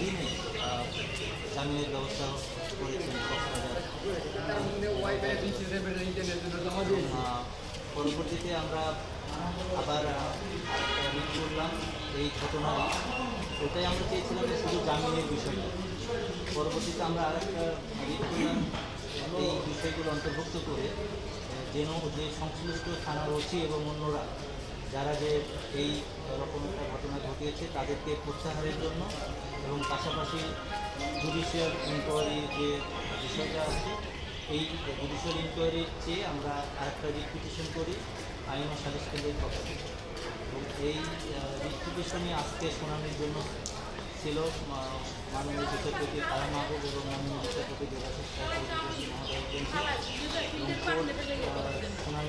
দিনে জামিনের ব্যবস্থা করেছেন পরবর্তীতে আমরা আবার করলাম এই ঘটনায় ওটাই আমরা চেয়েছিলাম যে শুধু জামিনের বিষয়টা। পরবর্তীতে আমরা আরেকটা এই বিষয়গুলো অন্তর্ভুক্ত করে যেন যে সংশ্লিষ্ট থানার ওসি এবং অন্যরা, যারা যে এই ঘটিয়েছে তাদেরকে প্রত্যাহারের জন্য এবং পাশাপাশি জুডিশিয়াল ইনকোয়ারি যে বিষয়টা আছে, এই জুডিশিয়াল ইনকোয়ারি চেয়ে আমরা আরেকটা রিপিটিশন করি, আইন ও সালিশ কেন্দ্রের থেকে। এবং এই রিপিটিশনে আজকে শুনানির জন্য ছিল মাননীয় বিচারপতি কারা মাহবুব এবং মাননীয় বিচারপতি দেবাশিস মহোদয় এবং